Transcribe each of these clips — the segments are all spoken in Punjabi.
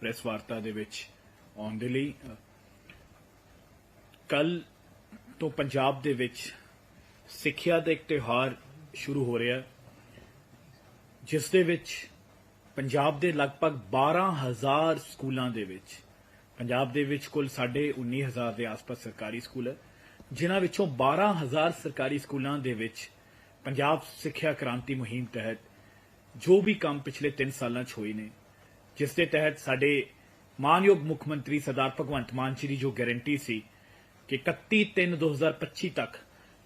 ਪ੍ਰੈਸ ਵਾਰਤਾ ਦੇ ਵਿੱਚ ਆਉਣ ਦੇ ਲਈ ਕੱਲ ਤੋਂ ਪੰਜਾਬ ਦੇ ਵਿੱਚ ਸਿੱਖਿਆ ਦਾ ਇੱਕ ਤਿਉਹਾਰ ਸ਼ੁਰੂ ਹੋ ਰਿਹਾ, ਜਿਸ ਦੇ ਵਿੱਚ ਪੰਜਾਬ ਦੇ ਲਗਭਗ 12000 ਸਕੂਲਾਂ ਦੇ ਵਿੱਚ, ਪੰਜਾਬ ਦੇ ਵਿੱਚ ਕੁੱਲ ਸਾਡੇ 19000 ਦੇ ਆਸ-ਪਾਸ ਸਰਕਾਰੀ ਸਕੂਲ ਹੈ, ਜਿਨ੍ਹਾਂ ਵਿੱਚੋਂ 12000 ਸਰਕਾਰੀ ਸਕੂਲਾਂ ਦੇ ਵਿੱਚ ਪੰਜਾਬ ਸਿੱਖਿਆ ਕ੍ਰਾਂਤੀ ਮੁਹਿੰਮ ਤਹਿਤ ਜੋ ਵੀ ਕੰਮ ਪਿਛਲੇ 3 ਸਾਲਾਂ 'ਚ ਹੋਏ ਨੇ ਜਿਸ ਦੇ ਤਹਿਤ ਸਾਡੇ ਮਾਨਯੋਗ ਮੁੱਖ ਮੰਤਰੀ ਸਰਦਾਰ ਭਗਵੰਤ ਮਾਨ ਜੀ ਦੀ ਜੋ ਗਾਰੰਟੀ ਸੀ ਕਿ 31/3/2025 ਤੱਕ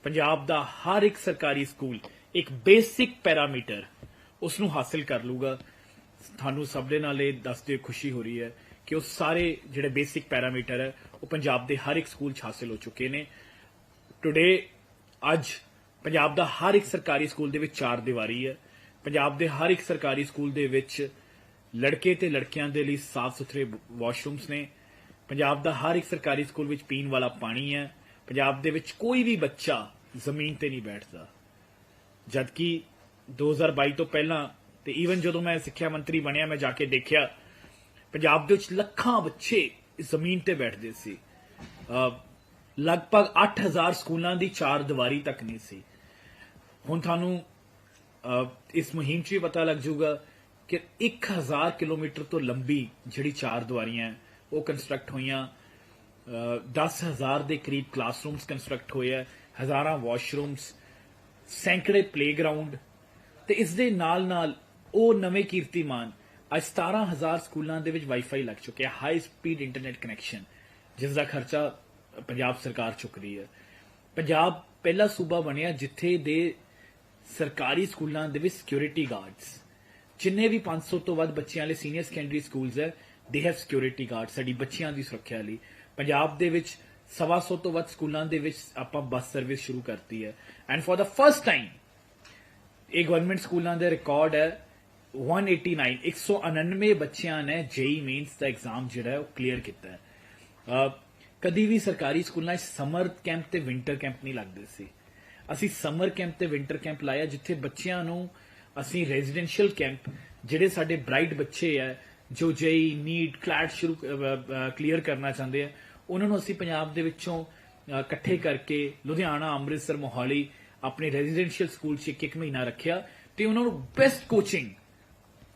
ਪੰਜਾਬ ਦਾ ਹਰ ਇੱਕ ਸਰਕਾਰੀ ਸਕੂਲ ਇੱਕ ਬੇਸਿਕ ਪੈਰਾਮੀਟਰ ਉਸ ਨੂੰ ਹਾਸਲ ਕਰ ਲੂਗਾ ਤੁਹਾਨੂੰ ਸਭ ਦੇ ਨਾਲ ਇਹ ਦੱਸਦੇ ਖੁਸ਼ੀ ਹੋ ਰਹੀ ਹੈ ਕਿ ਉਹ ਸਾਰੇ ਜਿਹੜੇ ਬੇਸਿਕ ਪੈਰਾਮੀਟਰ ਹੈ, ਉਹ ਪੰਜਾਬ ਦੇ ਹਰ ਇੱਕ ਸਕੂਲ 'ਚ ਹਾਸਲ ਹੋ ਚੁੱਕੇ ਨੇ। ਟੁਡੇ ਅੱਜ ਪੰਜਾਬ ਦਾ ਹਰ ਇੱਕ ਸਰਕਾਰੀ ਸਕੂਲ ਦੇ ਵਿੱਚ ਚਾਰ ਦੀਵਾਰੀ ਹੈ। ਪੰਜਾਬ ਦੇ ਹਰ ਇੱਕ ਸਰਕਾਰੀ ਸਕੂਲ ਦੇ ਵਿੱਚ ਲੜਕੇ ਤੇ ਲੜਕੀਆਂ ਦੇ ਲਈ ਸਾਫ਼ ਸੁਥਰੇ ਵਾਸ਼ਰੂਮਸ ਨੇ। ਪੰਜਾਬ ਦਾ ਹਰ ਇੱਕ ਸਰਕਾਰੀ ਸਕੂਲ ਵਿੱਚ ਪੀਣ ਵਾਲਾ ਪਾਣੀ ਹੈ। ਪੰਜਾਬ ਦੇ ਵਿੱਚ ਕੋਈ ਵੀ ਬੱਚਾ ਜ਼ਮੀਨ ਤੇ ਨਹੀਂ ਬੈਠਦਾ। ਜਦਕਿ 2022 ਤੋਂ ਪਹਿਲਾਂ ਤੇ ਈਵਨ ਜਦੋਂ ਮੈਂ ਸਿੱਖਿਆ ਮੰਤਰੀ ਬਣਿਆ, ਮੈਂ ਜਾ ਕੇ ਦੇਖਿਆ, ਪੰਜਾਬ ਦੇ ਵਿੱਚ ਲੱਖਾਂ ਬੱਚੇ ਜ਼ਮੀਨ ਤੇ ਬੈਠਦੇ ਸੀ। ਅਹ, ਲਗਭਗ 8000 ਸਕੂਲਾਂ ਦੀ ਚਾਰ ਦੀਵਾਰੀ ਤੱਕ ਨਹੀਂ ਸੀ। ਹੁਣ ਤੁਹਾਨੂੰ ਇਸ ਮੁਹਿੰਮ 'ਚ ਵੀ ਪਤਾ ਲੱਗ ਜਾਊਗਾ ਕਿ 1000 ਕਿਲੋਮੀਟਰ ਤੋਂ ਲੰਬੀ ਜਿਹੜੀ ਚਾਰ ਦੀਵਾਰੀਆਂ ਉਹ ਕੰਸਟਰਕਟ ਹੋਈਆਂ। ਅਹ 10000 ਦੇ ਕਰੀਬ ਕਲਾਸਰੂਮਸ ਕੰਸਟਰਕਟ ਹੋਏ ਹੈ, ਹਜ਼ਾਰਾਂ ਵਾਸ਼ਰੂਮਸ ਸੈਂਕੜੇ ਪਲੇਗਰਾਉਂਡ ਤੇ ਇਸ ਦੇ ਨਾਲ ਨਾਲ ਉਹ ਨਵੇਂ ਕੀਰਤੀਮਾਨ ਅੱਜ 17000 ਸਕੂਲਾਂ ਦੇ ਵਿੱਚ ਵਾਈਫਾਈ ਲੱਗ ਚੁੱਕਿਆ ਹਾਈ ਸਪੀਡ ਇੰਟਰਨੈਟ ਕਨੈਕਸ਼ਨ ਜਿਸ ਦਾ ਖਰਚਾ ਪੰਜਾਬ ਸਰਕਾਰ ਚੁੱਕ ਰਹੀ ਹੈ। ਪੰਜਾਬ ਪਹਿਲਾ ਸੂਬਾ ਬਣਿਆ ਜਿੱਥੇ ਦੇ ਸਰਕਾਰੀ ਸਕੂਲਾਂ ਦੇ ਵਿੱਚ ਸਿਕਿਉਰਿਟੀ ਗਾਰਡਸ ਜਿੰਨੇ ਵੀ 500 ਤੋਂ ਵੱਧ ਬੱਚਿਆਂ ਲਈ ਸੀਨੀਅਰ ਸੈਕੰਡਰੀ ਸਕੂਲਸ ਹੈ ਦੇ ਹੈਵ ਸਿਕਿਉਰਿਟੀ ਗਾਰਡ ਸਾਡੀ ਬੱਚਿਆਂ ਦੀ ਸੁਰੱਖਿਆ ਲਈ। ਪੰਜਾਬ ਦੇ ਵਿੱਚ ਸਵਾ ਸੌ ਤੋਂ ਵੱਧ ਸਕੂਲਾਂ ਦੇ ਵਿੱਚ ਆਪਾਂ ਬੱਸ ਸਰਵਿਸ ਸ਼ੁਰੂ ਕਰਤੀ ਹੈ। And for the first time ਇਹ ਗਵਰਨਮੈਂਟ ਸਕੂਲਾਂ ਦਾ ਰਿਕਾਰਡ ਹੈ 189 199 ਬੱਚਿਆਂ ਨੇ ਜੇਈ ਮੇਨਸ ਦਾ ਐਗਜ਼ਾਮ ਜਿਹੜਾ ਉਹ ਕਲੀਅਰ ਕੀਤਾ ਹੈ। ਕਦੀ ਵੀ ਸਰਕਾਰੀ ਸਕੂਲਾਂ 'ਚ ਸਮਰ ਕੈਂਪ ਤੇ ਵਿੰਟਰ ਕੈਂਪ ਨਹੀਂ ਲੱਗਦੇ ਸੀ। ਅਸੀਂ ਸਮਰ ਕੈਂਪ ਤੇ ਵਿੰਟਰ ਕੈਂਪ ਲਾਇਆ, ਜਿੱਥੇ ਬੱਚਿਆਂ ਨੂੰ ਅਸੀਂ ਰੈਜ਼ੀਡੈਂਸ਼ੀਅਲ ਕੈਂਪ ਜਿਹੜੇ ਸਾਡੇ ਬ੍ਰਾਈਟ ਬੱਚੇ ਆ, ਜੋ ਜੇਈ ਨੀਟ ਕਲੈਟ ਸ਼ੁਰੂ ਕਲੀਅਰ ਕਰਨਾ ਚਾਹੁੰਦੇ ਆ, ਉਹਨਾਂ ਨੂੰ ਅਸੀਂ ਪੰਜਾਬ ਦੇ ਵਿੱਚੋਂ ਇਕੱਠੇ ਕਰਕੇ ਲੁਧਿਆਣਾ, ਅੰਮ੍ਰਿਤਸਰ, ਮੋਹਾਲੀ ਆਪਣੇ ਰੈਜ਼ੀਡੈਂਸ਼ੀਅਲ ਸਕੂਲ 'ਚ ਇੱਕ ਇੱਕ ਮਹੀਨਾ ਰੱਖਿਆ ਤੇ ਉਹਨਾਂ ਨੂੰ ਬੈਸਟ ਕੋਚਿੰਗ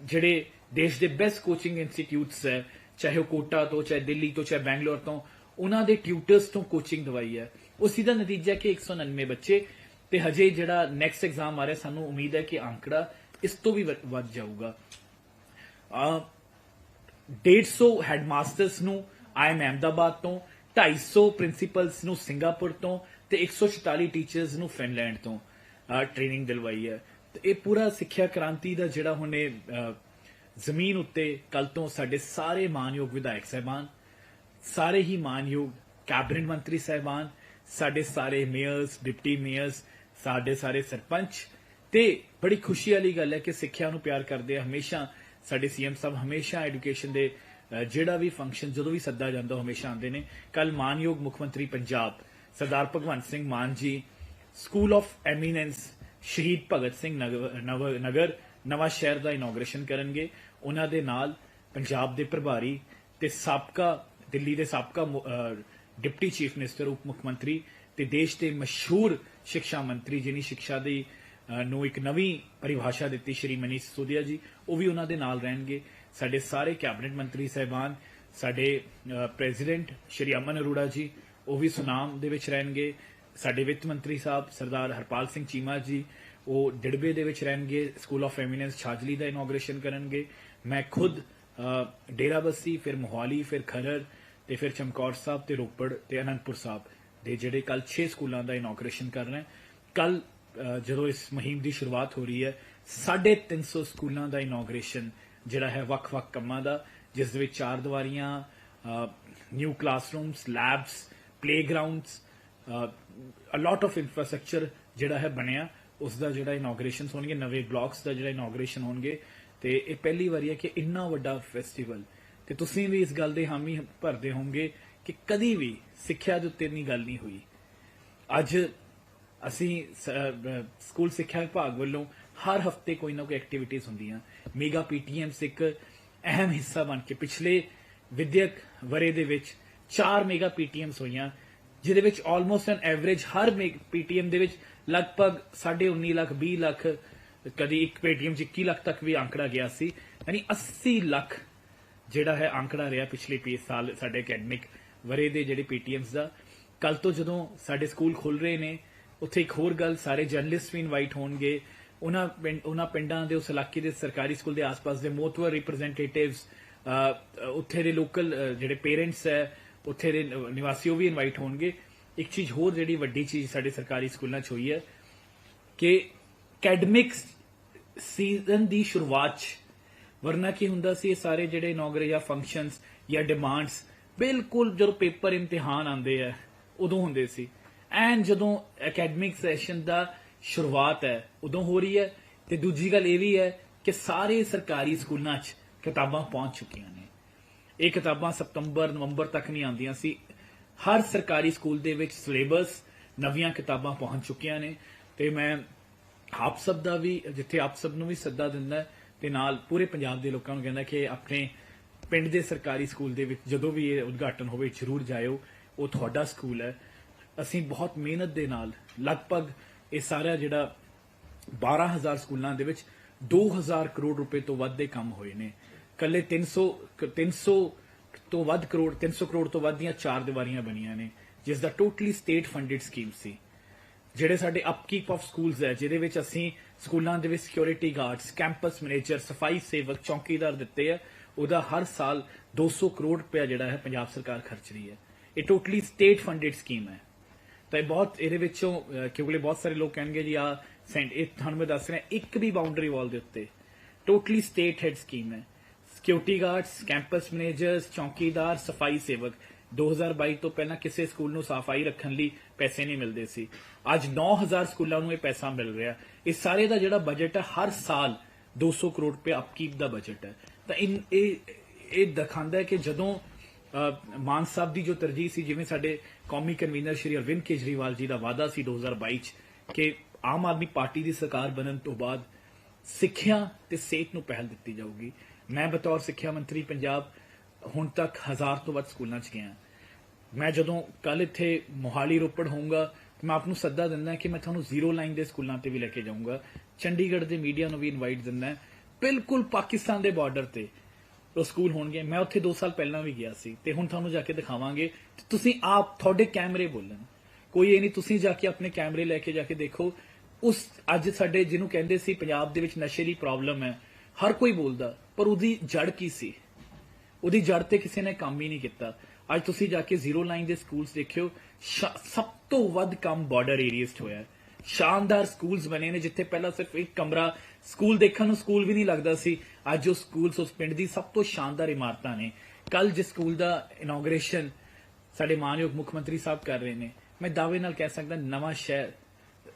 ਜਿਹੜੇ ਦੇਸ਼ ਦੇ ਬੈਸਟ ਕੋਚਿੰਗ ਇੰਸਟੀਚਿਊਟਸ ਹੈ, ਚਾਹੇ ਉਹ ਕੋਟਾ ਤੋਂ, ਚਾਹੇ ਦਿੱਲੀ ਤੋਂ, ਚਾਹੇ ਬੈਂਗਲੌਰ ਤੋਂ, ਉਹਨਾਂ ਦੇ ਟਿਊਟਰਸ ਤੋਂ ਕੋਚਿੰਗ ਦਵਾਈ ਹੈ। ਉਸੇ ਦਾ ਨਤੀਜਾ ਕਿ 199 ਬੱਚੇ ਤੇ ਹਜੇ ਜਿਹੜਾ ਨੈਕਸਟ ਐਗਜ਼ਾਮ ਆ ਰਿਹਾ ਸਾਨੂੰ ਉਮੀਦ ਹੈ ਕਿ ਅੰਕੜਾ ਇਸ ਤੋਂ ਵੀ ਵ- ਵੱਧ ਜਾਊਗਾ। ਆ 150 ਹੈਡਮਾਸਟਰਸ ਨੂੰ ਆਈਐਮ ਅਹਿਮਦਾਬਾਦ ਤੋਂ 250 ਪ੍ਰਿੰਸੀਪਲਸ ਨੂੰ ਸਿੰਗਾਪੁਰ ਤੋਂ ਤੇ 144 ਟੀਚਰਸ ਨੂੰ ਫਿਨਲੈਂਡ ਤੋਂ ਟ੍ਰੇਨਿੰਗ ਦਿਲਵਾਈ ਹੈ। ਤੇ ਇਹ ਪੂਰਾ ਸਿੱਖਿਆ ਕ੍ਰਾਂਤੀ ਦਾ ਜਿਹੜਾ ਹੁਣੇ ਅਹ, ਜ਼ਮੀਨ ਉੱਤੇ ਕੱਲ ਤੋਂ ਸਾਡੇ ਸਾਰੇ ਮਾਨਯੋਗ ਵਿਧਾਇਕ ਸਹਿਬਾਨ ਸਾਰੇ ਹੀ ਮਾਨਯੋਗ ਕੈਬਨਿਟ ਮੰਤਰੀ ਸਹਿਬਾਨ ਸਾਡੇ ਸਾਰੇ ਮੇਅਰਸ ਡਿਪਟੀ ਮੇਅਰਸ ਸਾਡੇ ਸਾਰੇ ਸਰਪੰਚ। ਤੇ ਬੜੀ ਖੁਸ਼ੀ ਵਾਲੀ ਗੱਲ ਹੈ ਕਿ ਸਿੱਖਿਆ ਨੂੰ ਪਿਆਰ ਕਰਦੇ ਆ ਹਮੇਸ਼ਾ। ਸਾਡੇ ਸੀਐਮ ਸਾਹਿਬ ਹਮੇਸ਼ਾ ਐਜੂਕੇਸ਼ਨ ਦੇ ਜਿਹੜਾ ਵੀ ਫੰਕਸ਼ਨ ਜਦੋਂ ਵੀ ਸੱਦਾ ਜਾਂਦਾ ਹਮੇਸ਼ਾ ਆਉਂਦੇ ਨੇ। ਕੱਲ ਮਾਨਯੋਗ ਮੁੱਖ ਮੰਤਰੀ ਪੰਜਾਬ, ਸਰਦਾਰ ਭਗਵੰਤ ਸਿੰਘ ਮਾਨ ਜੀ ਸਕੂਲ ਆਫ ਐਮੀਨੈਂਸ ਸ਼ਹੀਦ ਭਗਤ ਸਿੰਘ ਨਗਰ- ਨਵ- ਨਗਰ, ਨਵਾਂ ਸ਼ਹਿਰ ਦਾ ਇਨੋਗ੍ਰੇਸ਼ਨ ਕਰਨਗੇ। ਉਹਨਾਂ ਦੇ ਨਾਲ ਪੰਜਾਬ ਦੇ ਪ੍ਰਭਾਰੀ ਤੇ ਸਾਬਕਾ, ਦਿੱਲੀ ਦੇ ਸਾਬਕਾ ਡਿਪਟੀ ਚੀਫ ਮਿਨਿਸਟਰ, ਉਪ ਮੁੱਖ ਮੰਤਰੀ ਤੇ ਦੇਸ਼ ਦੇ ਮਸ਼ਹੂਰ ਸਿੱਖਿਆ ਮੰਤਰੀ ਜਿਨੀ ਸਿੱਖਿਆ ਦੀ ਨੂੰ ਇੱਕ ਨਵੀਂ ਪਰਿਭਾਸ਼ਾ ਦਿੱਤੀ ਸ਼੍ਰੀ ਮਨੀਸ਼ ਸਿਸੋਦੀਆ ਜੀ, ਉਹ ਵੀ ਉਹਨਾਂ ਦੇ ਨਾਲ ਰਹਿਣਗੇ। ਸਾਡੇ ਸਾਰੇ ਕੈਬਨਿਟ ਮੰਤਰੀ ਸਹਿਬਾਨ, ਸਾਡੇ ਪ੍ਰੈਜ਼ੀਡੈਂਟ ਸ਼੍ਰੀ ਅਮਨ ਅਰੋੜਾ ਜੀ, ਉਹ ਵੀ ਸੁਨਾਮ ਦੇ ਵਿੱਚ ਰਹਿਣਗੇ। ਸਾਡੇ ਵਿੱਤ ਮੰਤਰੀ ਸਾਹਿਬ ਸਰਦਾਰ ਹਰਪਾਲ ਸਿੰਘ ਚੀਮਾ ਜੀ, ਉਹ ਡਿੜਬੇ ਦੇ ਵਿੱਚ ਰਹਿਣਗੇ। ਸਕੂਲ ਆਫ ਐਮੀਨੈਂਸ ਛਾਜਲੀ ਦਾ ਇਨੋਗ੍ਰੇਸ਼ਨ ਕਰਨਗੇ। ਮੈਂ ਖੁਦ ਡੇਰਾਬੱਸੀ, ਫਿਰ ਮੋਹਾਲੀ, ਫਿਰ ਖਰੜ ਤੇ ਫਿਰ ਚਮਕੌਰ ਸਾਹਿਬ ਤੇ ਰੋਪੜ ਤੇ ਅਨੰਦਪੁਰ ਸਾਹਿਬ। ਦੇ ਜਿਹੜੇ ਕੱਲ 6 ਸਕੂਲਾਂ ਦਾ ਇਨੋਗ੍ਰੇਸ਼ਨ ਕਰ ਰਹੇ ਕੱਲ ਜਦੋਂ ਇਸ ਮੁਹਿੰਮ ਦੀ ਸ਼ੁਰੂਆਤ ਹੋ ਰਹੀ ਹੈ 350 ਸਕੂਲਾਂ ਦਾ ਇਨੋਗ੍ਰੇਸ਼ਨ ਜਿਹੜਾ ਹੈ ਵੱਖ-ਵੱਖ ਕੰਮਾਂ ਦਾ, ਜਿਸ ਦੇ ਵਿੱਚ ਚਾਰ ਦੀਵਾਰੀਆਂ new classrooms labs playgrounds a lot of infrastructure ਜਿਹੜਾ ਹੈ ਬਣਿਆ। ਉਸ ਦਾ ਜਿਹੜਾ ਇਨੋਗ੍ਰੇਸ਼ਨ ਹੋਣਗੇ, ਨਵੇਂ ਬਲਾਕਸ ਦਾ ਜਿਹੜਾ ਇਨੋਗ੍ਰੇਸ਼ਨ ਹੋਣਗੇ। ਤੇ ਇਹ ਪਹਿਲੀ ਵਾਰੀ ਹੈ ਕਿ ਇੰਨਾ ਵੱਡਾ ਫੈਸਟੀਵਲ ਤੇ ਤੁਸੀਂ ਵੀ ਇਸ ਗੱਲ ਦੇ ਹਾਮੀ ਭਰਦੇ ਹੋਵੋਗੇ ਕਿ ਕਦੀ ਵੀ ਸਿੱਖਿਆ ਦੇ ਉੱਤੇ ਇੰਨੀ ਗੱਲ ਨਹੀਂ ਹੋਈ। ਅੱਜ ਅਸੀਂ ਸਕੂਲ ਸਿੱਖਿਆ ਵਿਭਾਗ ਵੱਲੋਂ ਹਰ ਹਫ਼ਤੇ ਕੋਈ ਨਾ ਕੋਈ ਐਕਟੀਵਿਟੀਜ਼ ਹੁੰਦੀਆਂ। ਮੇਗਾ ਪੀਟੀਐਮਸ ਇੱਕ ਅਹਿਮ ਹਿੱਸਾ ਬਣ ਕੇ ਪਿਛਲੇ ਵਿਦਿਅਕ ਵਰੇ ਦੇ ਵਿੱਚ 4 ਮੈਗਾ ਪੀਟੀਐਮਸ ਹੋਈਆਂ, ਜਿਹਦੇ ਵਿੱਚ ਆਲਮੋਸਟ ਐਨ ਐਵਰੇਜ ਹਰ ਪੀਟੀਐਮ ਦੇ ਵਿੱਚ ਲਗਭਗ 19.5 ਲੱਖ 20 ਲੱਖ, ਕਦੀ ਇੱਕ ਪੀਟੀਐਮ 'ਚ 21 ਲੱਖ ਤੱਕ ਵੀ ਆંકੜਾ ਗਿਆ ਸੀ। ਯਾਨੀ 80 ਲੱਖ ਜਿਹੜਾ ਹੈ ਆંકੜਾ ਰਿਹਾ ਪਿਛਲੇ ਪੀ ਸਾਲ ਸਾਡੇ ਅਕੈਡਮਿਕ ਵਰੇ ਦੇ ਜਿਹੜੇ ਪੀਟੀਐਮਸ ਦਾ। ਕੱਲ ਤੋਂ ਜਦੋਂ ਸਾਡੇ ਸਕੂਲ ਖੁੱਲ ਰਹੇ ਨੇ, ਉੱਥੇ ਇੱਕ ਹੋਰ ਗੱਲ, ਸਾਰੇ ਜਰਨਲਿਸਟ ਵੀ ਇਨਵਾਈਟ ਹੋਣਗੇ। ਉਹਨਾਂ ਉਹਨਾਂ ਪਿੰਡਾਂ ਦੇ, ਉਸ ਇਲਾਕੇ ਦੇ ਸਰਕਾਰੀ ਸਕੂਲ ਦੇ ਆਸ-ਪਾਸ ਦੇ ਮੋਤਵਰ ਰਿਪਰੈਜ਼ੈਂਟੇਟਿਵਸ ਉੱਥੇ ਦੇ ਲੋਕਲ ਜਿਹੜੇ ਪੇਰੈਂਟਸ ਹੈ, ਉੱਥੇ ਦੇ ਨਿਵਾਸੀ ਉਹ ਵੀ ਇਨਵਾਈਟ ਹੋਣਗੇ। ਇੱਕ ਚੀਜ਼ ਹੋਰ ਜਿਹੜੀ ਵੱਡੀ ਚੀਜ਼ ਸਾਡੇ ਸਰਕਾਰੀ ਸਕੂਲਾਂ 'ਚ ਹੋਈ ਹੈ ਕਿ ਅਕੈਡਮਿਕਸ ਸੀਜ਼ਨ ਦੀ ਸ਼ੁਰੂਆਤ 'ਚ, ਵਰਨਾ ਕੀ ਹੁੰਦਾ ਸੀ, ਇਹ ਸਾਰੇ ਜਿਹੜੇ ਇਨੋਗਰੇ ਜਾਂ ਫੰਕਸ਼ਨਸ ਜਾਂ ਡਿਮਾਂਡਸ ਬਿਲਕੁਲ ਜਦੋਂ ਪੇਪਰ ਇਮਤਿਹਾਨ ਆਉਂਦੇ ਆ, ਉਦੋਂ ਹੁੰਦੇ ਸੀ। ਐਂਡ ਜਦੋਂ ਅਕੈਡਮਿਕ ਸੈਸ਼ਨ ਦਾ ਸ਼ੁਰੂਆਤ ਹੈ, ਉਦੋਂ ਹੋ ਰਹੀ ਹੈ। ਤੇ ਦੂਜੀ ਗੱਲ ਇਹ ਵੀ ਹੈ ਕਿ ਸਾਰੇ ਸਰਕਾਰੀ ਸਕੂਲਾਂ 'ਚ ਕਿਤਾਬਾਂ ਪਹੁੰਚ ਚੁੱਕੀਆਂ ਨੇ। ਇਹ ਕਿਤਾਬਾਂ ਸਤੰਬਰ, ਨਵੰਬਰ ਤੱਕ ਨਹੀਂ ਆਉਂਦੀਆਂ ਸੀ। ਹਰ ਸਰਕਾਰੀ ਸਕੂਲ ਦੇ ਵਿੱਚ ਸਿਲੇਬਸ, ਨਵੀਆਂ ਕਿਤਾਬਾਂ ਪਹੁੰਚ ਚੁੱਕੀਆਂ ਨੇ। ਤੇ ਮੈਂ ਆਪ ਸਭ ਦਾ ਵੀ, ਜਿੱਥੇ ਆਪ ਸਭ ਨੂੰ ਵੀ ਸੱਦਾ ਦਿੰਦਾ ਹੈ ਤੇ ਨਾਲ ਪੂਰੇ ਪੰਜਾਬ ਦੇ ਲੋਕਾਂ ਨੂੰ ਕਹਿੰਦਾ ਕਿ ਆਪਣੇ ਪਿੰਡ ਦੇ ਸਰਕਾਰੀ ਸਕੂਲ ਦੇ ਵਿੱਚ ਜਦੋਂ ਵੀ ਇਹ ਉਦਘਾਟਨ ਹੋਵੇ, ਜ਼ਰੂਰ ਜਾਇਓ। ਉਹ ਤੁਹਾਡਾ ਸਕੂਲ ਹੈ। ਅਸੀਂ ਬਹੁਤ ਮਿਹਨਤ ਦੇ ਨਾਲ ਲਗਭਗ ਇਹ ਸਾਰਾ ਜਿਹੜਾ 12000 ਸਕੂਲਾਂ ਦੇ ਵਿੱਚ 2000 ਕਰੋੜ ਰੁਪਏ ਤੋਂ ਵੱਧ ਦੇ ਕੰਮ ਹੋਏ ਨੇ। ਕੱਲੇ 300 ਕ- 300 ਤੋਂ ਵੱਧ ਕਰੋੜ 300 ਕਰੋੜ ਤੋਂ ਵੱਧ ਦੀਆਂ ਚਾਰ ਦੀਵਾਰੀਆਂ ਬਣੀਆਂ ਨੇ, ਜਿਸ ਦਾ ਟੋਟਲੀ ਸਟੇਟ ਫੰਡਡ ਸਕੀਮ ਸੀ। ਜਿਹੜੇ ਸਾਡੇ ਅਪਕੀਪ ਆਫ ਸਕੂਲਸ ਹੈ, ਜਿਹਦੇ ਵਿੱਚ ਅਸੀਂ ਸਕੂਲਾਂ ਦੇ ਵਿੱਚ ਸਿਕਿਉਰਿਟੀ ਗਾਰਡਸ ਕੈਂਪਸ ਮੈਨੇਜਰ ਸਫ਼ਾਈ ਸੇਵਕ, ਚੌਕੀਦਾਰ ਦਿੱਤੇ ਆ। ਉਹਦਾ ਹਰ ਸਾਲ 200 ਕਰੋੜ ਰੁਪਇਆ ਜਿਹੜਾ ਹੈ ਪੰਜਾਬ ਸਰਕਾਰ ਖਰਚ ਰਹੀ ਹੈ। ਇਹ ਟੋਟਲੀ ਸਟੇਟ ਫੰਡਡ ਸਕੀਮ ਹੈ। ਤਾਂ ਇਹ ਬਹੁਤ, ਇਹਦੇ ਵਿੱਚੋਂ ਕਿਉਂਕਿ ਬਹੁਤ ਸਾਰੇ ਲੋਕ ਕਹਿਣਗੇ ਜੀ ਆ ਸੈਂਟ, ਇਹ ਤੁਹਾਨੂੰ ਮੈਂ ਦੱਸ ਰਿਹਾ, ਇੱਕ ਵੀ ਬਾਉਂਡਰੀ ਵਾਲ ਦੇ ਉੱਤੇ ਟੋਟਲੀ ਸਟੇਟ ਹੈਡ ਸਕੀਮ ਹੈ। ਸਿਕਿਉਰਿਟੀ ਗਾਰਡਸ ਕੈਂਪਸ ਮੈਨੇਜਰਸ ਚੌਕੀਦਾਰ, ਸਫ਼ਾਈ ਸੇਵਕ 2022 ਤੋਂ ਪਹਿਲਾਂ ਕਿਸੇ ਸਕੂਲ ਨੂੰ ਸਫ਼ਾਈ ਰੱਖਣ ਲਈ ਪੈਸੇ ਨਹੀਂ ਮਿਲਦੇ ਸੀ। ਅੱਜ 9000 ਸਕੂਲਾਂ ਨੂੰ ਇਹ ਪੈਸਾ ਮਿਲ ਰਿਹਾ। ਇਹ ਸਾਰੇ ਦਾ ਜਿਹੜਾ ਬਜਟ ਹੈ, ਹਰ ਸਾਲ 200 ਕਰੋੜ ਰੁਪਏ ਅਪਕੀਪ ਦਾ ਬਜਟ ਹੈ। ਤਾਂ ਇਹ ਇਹ ਦਿਖਾਉਂਦਾ ਹੈ ਕਿ ਜਦੋਂ ਮਾਨ ਸਾਹਿਬ ਦੀ ਜੋ ਤਰਜੀਹ ਸੀ, ਜਿਵੇਂ ਸਾਡੇ ਕੌਮੀ ਕਨਵੀਨਰ ਸ਼੍ਰੀ ਅਰਵਿੰਦ ਕੇਜਰੀਵਾਲ ਜੀ ਦਾ ਵਾਅਦਾ ਸੀ 2022 ਚ, ਕਿ ਆਮ ਆਦਮੀ ਪਾਰਟੀ ਦੀ ਸਰਕਾਰ ਬਣਨ ਤੋਂ ਬਾਅਦ ਸਿੱਖਿਆ ਤੇ ਸਿਹਤ ਨੂੰ ਪਹਿਲ ਦਿੱਤੀ ਜਾਊਗੀ। ਮੈਂ ਬਤੌਰ ਸਿੱਖਿਆ ਮੰਤਰੀ ਪੰਜਾਬ, ਹੁਣ ਤੱਕ ਹਜ਼ਾਰ ਤੋਂ ਵੱਧ ਸਕੂਲਾਂ 'ਚ ਗਿਆ। ਮੈਂ ਜਦੋਂ ਕੱਲ ਇੱਥੇ ਮੋਹਾਲੀ ਰੋਪੜ ਹੋਊਂਗਾ, ਮੈਂ ਆਪ ਨੂੰ ਸੱਦਾ ਦਿੰਦਾ ਕਿ ਮੈਂ ਤੁਹਾਨੂੰ ਜ਼ੀਰੋ ਲਾਈਨ ਦੇ ਸਕੂਲਾਂ ਤੇ ਵੀ ਲੈ ਕੇ ਜਾਊਂਗਾ। ਚੰਡੀਗੜ੍ਹ ਦੇ ਮੀਡੀਆ ਨੂੰ ਵੀ ਇਨਵਾਈਟ ਦਿੰਦਾ। ਬਿਲਕੁਲ ਪਾਕਿਸਤਾਨ ਦੇ ਬਾਰਡਰ ਤੇ ਉਹ ਸਕੂਲ ਹੋਣਗੇ। ਮੈਂ ਉੱਥੇ 2 ਸਾਲ ਪਹਿਲਾਂ ਵੀ ਗਿਆ ਸੀ ਤੇ ਹੁਣ ਤੁਹਾਨੂੰ ਜਾ ਕੇ ਦਿਖਾਵਾਂਗੇ। ਤੁਸੀਂ ਆਪ ਤੁਹਾਡੇ ਕੈਮਰੇ ਬੋਲਣ। ਕੋਈ ਇਹ ਨਹੀਂ, ਤੁਸੀਂ ਜਾ ਕੇ ਆਪਣੇ ਕੈਮਰੇ ਲੈ ਕੇ ਜਾ ਕੇ ਦੇਖੋ। ਉਸ ਅੱਜ ਸਾਡੇ ਜਿਹਨੂੰ ਕਹਿੰਦੇ ਸੀ, ਪੰਜਾਬ ਦੇ ਵਿੱਚ ਨਸ਼ੇ ਦੀ ਪ੍ਰੋਬਲਮ ਹੈ। ਹਰ ਕੋਈ ਬੋਲਦਾ, ਪਰ ਉਹਦੀ ਜੜ ਕੀ ਸੀ? ਉਹਦੀ ਜੜ ਤੇ ਕਿਸੇ ਨੇ ਕੰਮ ਹੀ ਨਹੀਂ ਕੀਤਾ। ਅੱਜ ਤੁਸੀਂ ਜਾ ਕੇ ਜ਼ੀਰੋ ਲਾਈਨ ਦੇ ਸਕੂਲਸ ਦੇਖਿਓ ਸਭ ਤੋਂ ਵੱਧ ਕੰਮ ਬਾਰਡਰ ਏਰੀਆਸ 'ਚ ਹੋਇਆ। ਹੈ ਸ਼ਾਨਦਾਰ ਸਕੂਲਸ ਬਣੇ ਨੇ, ਜਿੱਥੇ ਪਹਿਲਾਂ ਸਿਰਫ ਇੱਕ ਕਮਰਾ ਸਕੂਲ ਦੇਖਣ ਨੂੰ ਸਕੂਲ ਵੀ ਨਹੀਂ ਲੱਗਦਾ ਸੀ, ਅੱਜ ਉਹ ਸਕੂਲਸ ਉਸ ਪਿੰਡ ਦੀ ਸਭ ਤੋਂ ਸ਼ਾਨਦਾਰ ਇਮਾਰਤਾਂ ਨੇ। ਕੱਲ ਜਿਸ ਸਕੂਲ ਦਾ ਇਨੋਗ੍ਰੇਸ਼ਨ ਸਾਡੇ ਮਾਨਯੋਗ ਮੁੱਖ ਮੰਤਰੀ ਸਾਹਿਬ ਕਰ ਰਹੇ ਨੇ, ਮੈਂ ਦਾਅਵੇ ਨਾਲ ਕਹਿ ਸਕਦਾ ਨਵਾਂ ਸ਼ਹਿਰ,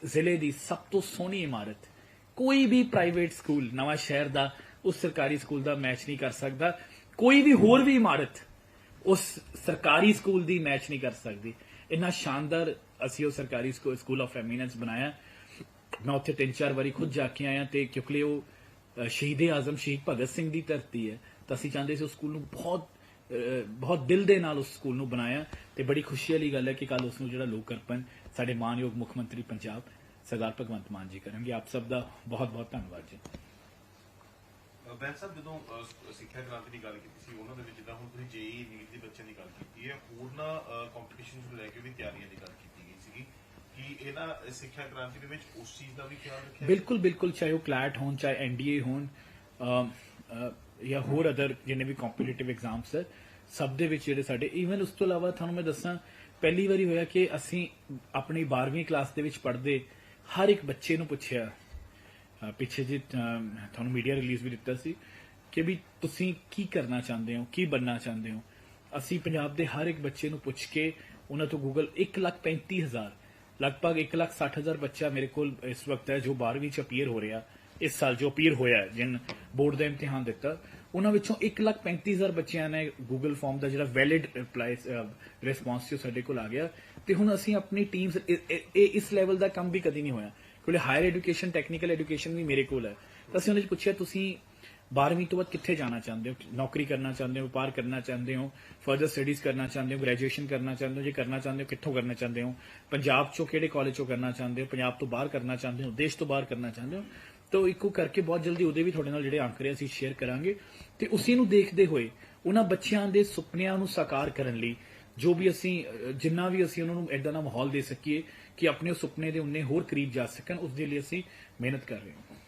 ਜ਼ਿਲ੍ਹੇ ਦੀ ਸਭ ਤੋਂ ਸੋਹਣੀ ਇਮਾਰਤ। ਕੋਈ ਵੀ ਪ੍ਰਾਈਵੇਟ ਸਕੂਲ ਨਵਾਂ ਸ਼ਹਿਰ ਦਾ, ਉਸ ਸਰਕਾਰੀ ਸਕੂਲ ਦਾ ਮੈਚ ਨਹੀਂ ਕਰ ਸਕਦਾ। ਕੋਈ ਵੀ ਹੋਰ ਵੀ ਇਮਾਰਤ, ਉਸ ਸਰਕਾਰੀ ਸਕੂਲ ਦੀ ਮੈਚ ਨਹੀਂ ਕਰ ਸਕਦੀ। ਇੰਨਾ ਸ਼ਾਨਦਾਰ ਅਸੀਂ ਉਹ ਸਰਕਾਰੀ ਸਕੂਲ ਆਫ ਐਮੀਨੈਂਸ ਬਣਾਇਆ। ਮੈਂ ਉੱਥੇ ਤਿੰਨ ਚਾਰ ਵਾਰੀ ਖੁਦ ਜਾ ਕੇ ਆਇਆ ਤੇ ਕਿਉਂਕਿ ਉਹ ਸ਼ਹੀਦ ਆਜ਼ਮ, ਸ਼ਹੀਦ ਭਗਤ ਸਿੰਘ ਦੀ ਧਰਤੀ ਹੈ ਤਾਂ ਅਸੀਂ ਚਾਹੁੰਦੇ ਸੀ ਉਸ ਸਕੂਲ ਨੂੰ ਬਹੁਤ ਬਹੁਤ ਦਿਲ ਦੇ ਨਾਲ ਉਸ ਸਕੂਲ ਨੂੰ ਬਣਾਇਆ ਤੇ ਬੜੀ ਖੁਸ਼ੀ ਵਾਲੀ ਗੱਲ ਹੈ ਕਿ ਕੱਲ ਉਸ ਨੂੰ ਜਿਹੜਾ ਲੋਕ ਅਰਪਣ, ਸਾਡੇ ਮਾਨਯੋਗ ਮੁੱਖ ਮੰਤਰੀ ਪੰਜਾਬ, ਸਰਦਾਰ ਭਗਵੰਤ ਮਾਨ ਜੀ ਕਰਨਗੇ। ਆਪ ਸਭ ਦਾ ਬਹੁਤ ਬਹੁਤ ਧੰਨਵਾਦ ਜੀ। ਬੈਂਸ ਸਾਹਿਬ, ਜਦੋਂ ਸਿੱਖਿਆ ਕ੍ਰਾਂਤੀ ਦੀ ਗੱਲ ਕੀਤੀ ਸੀ, ਉਹਨਾਂ ਦੇ ਵਿੱਚ ਜਿੱਦਾਂ ਹੁਣ ਤੁਸੀਂ ਜੇਈ ਨੀਟ ਦੇ ਬੱਚਿਆਂ ਦੀ ਗੱਲ ਕੀਤੀ ਹੈ ਹੋਰਨਾਂ ਕੰਪੀਟੀਸ਼ਨ ਨੂੰ ਲੈ ਕੇ ਵੀ ਤਿਆਰੀਆਂ ਦੀ ਗੱਲ ਕੀਤੀ ਕਿ ਇਹਨਾਂ ਅਹ, ਸਿੱਖਿਆ ਕ੍ਰਾਂਤੀ ਦੇ ਵਿੱਚ ਉਸ ਚੀਜ਼ ਦਾ ਵੀ ਖਿਆਲ ਰੱਖਿਆ ਬਿਲਕੁਲ ਬਿਲਕੁਲ ਚਾਹੇ ਉਹ ਕਲੈਟ ਹੋਣ ਚਾਹੇ ਐਨਡੀਏ ਹੋਣ ਜਾਂ ਹੋਰ ਅਦਰ ਜਿੰਨੇ ਵੀ ਕੰਪੀਟੀਟਿਵ ਐਗਜ਼ਾਮਸ ਹੈ ਸਭ ਦੇ ਵਿੱਚ ਜਿਹੜੇ ਸਾਡੇ ਈਵਨ ਉਸ ਤੋਂ ਇਲਾਵਾ ਤੁਹਾਨੂੰ ਮੈਂ ਦੱਸਾਂ ਪਹਿਲੀ ਵਾਰੀ ਹੋਇਆ ਕਿ ਅਸੀਂ ਆਪਣੀ 12ਵੀਂ ਕਲਾਸ ਦੇ ਵਿੱਚ ਪੜ੍ਹਦੇ ਹਰ ਇੱਕ ਬੱਚੇ ਨੂੰ ਪੁੱਛਿਆ ਪਿੱਛੇ ਜੇ ਤੁਹਾਨੂੰ ਮੀਡੀਆ ਰਿਲੀਜ਼ ਵੀ ਦਿੱਤਾ ਸੀ ਕਿ ਵੀ ਤੁਸੀਂ ਕੀ ਕਰਨਾ ਚਾਹੁੰਦੇ ਹੋ ਕੀ ਬੰਨਣਾ ਚਾਹੁੰਦੇ ਹੋ? ਅਸੀਂ ਪੰਜਾਬ ਦੇ ਹਰ ਇੱਕ ਬੱਚੇ ਨੂੰ ਪੁੱਛ ਕੇ ਉਹਨਾਂ ਤੋਂ ਗੂਗਲ 135000 ਲਗਭਗ 160000 ਬੱਚਾ ਮੇਰੇ ਕੋਲ ਇਸ ਵਕਤ ਹੈ, ਜੋ 12ਵੀਂ ਚ ਅਪੀਅਰ ਹੋ ਰਿਹਾ, ਇਸ ਸਾਲ ਜੋ ਅਪੀਅਰ ਹੋਇਆ ਜਿਨ ਬੋਰਡ ਦਾ ਇਮਤਿਹਾਨ ਦਿੱਤਾ। ਉਹਨਾਂ ਵਿੱਚੋਂ 135000 ਬੱਚਿਆਂ ਨੇ ਗੂਗਲ ਫਾਰਮ ਦਾ ਜਿਹੜਾ ਵੈਲਿਡ ਰਿਪਲਾਈ ਰਿਸਪੌਂਸ ਜੋ ਸਾਡੇ ਕੋਲ ਆ ਗਿਆ। ਤੇ ਹੁਣ ਅਸੀਂ ਆਪਣੀ ਟੀਮਸ ਇਹ ਇਸ ਲੈਵਲ ਦਾ ਕੰਮ ਵੀ ਕਦੀ ਨਹੀਂ ਹੋਇਆ। ਕਿਉਂਕਿ ਹਾਇਰ ਐਜੂਕੇਸ਼ਨ ਟੈਕਨੀਕਲ ਐਜੂਕੇਸ਼ਨ ਵੀ ਮੇਰੇ ਕੋਲ ਹੈ। ਤਾਂ ਅਸੀਂ ਉਹਨਾਂ ਨੂੰ ਪੁੱਛਿਆ, ਤੁਸੀਂ 12ਵੀਂ ਤੋਂ ਬਾਅਦ ਕਿੱਥੇ ਜਾਣਾ ਚਾਹੁੰਦੇ ਹੋ? ਨੌਕਰੀ ਕਰਨਾ ਚਾਹੁੰਦੇ ਹੋ, ਵਪਾਰ ਕਰਨਾ ਚਾਹੁੰਦੇ ਹੋ ਫਰਦਰ ਸਟੱਡੀਜ਼ ਕਰਨਾ ਚਾਹੁੰਦੇ ਹੋ ਗ੍ਰੈਜੂਏਸ਼ਨ ਕਰਨਾ ਚਾਹੁੰਦੇ ਹੋ, ਜੇ ਕਰਨਾ ਚਾਹੁੰਦੇ ਹੋ, ਕਿੱਥੋਂ ਕਰਨਾ ਚਾਹੁੰਦੇ ਹੋ? ਪੰਜਾਬ ਚੋਂ ਕਿਹੜੇ ਕਾਲਜ ਚੋਂ ਕਰਨਾ ਚਾਹੁੰਦੇ ਹੋ? ਪੰਜਾਬ ਤੋਂ ਬਾਹਰ ਕਰਨਾ ਚਾਹੁੰਦੇ ਹੋ? ਦੇਸ਼ ਤੋਂ ਬਾਹਰ ਕਰਨਾ ਚਾਹੁੰਦੇ ਹੋ? ਤਾਂ ਇੱਕੋ ਕਰਕੇ ਬਹੁਤ ਜਲਦੀ ਉਹਦੇ ਵੀ ਤੁਹਾਡੇ ਨਾਲ ਜਿਹੜੇ ਅੰਕੜੇ ਅਸੀਂ ਸ਼ੇਅਰ ਕਰਾਂਗੇ। ਤੇ ਉਸੇ ਨੂੰ ਦੇਖਦੇ ਹੋਏ, ਉਹਨਾਂ ਬੱਚਿਆਂ ਦੇ ਸੁਪਨਿਆਂ ਨੂੰ ਸਾਕਾਰ ਕਰਨ ਲਈ, ਜੋ ਵੀ ਅਸੀਂ ਜਿੰਨਾ ਵੀ ਅਸੀਂ ਉਹਨਾਂ ਨੂੰ ਐਡਾ ਦਾ ਮਾਹੌਲ ਦੇ ਸਕੀਏ ਕਿ ਆਪਣੇ ਸੁਪਨੇ ਦੇ ਉਨੇ ਹੋਰ ਕਰੀਬ ਜਾ ਸਕਣ, ਉਸ ਦੇ ਲਈ ਅਸੀਂ ਮਿਹਨਤ ਕਰ ਰਹੇ ਹਾਂ।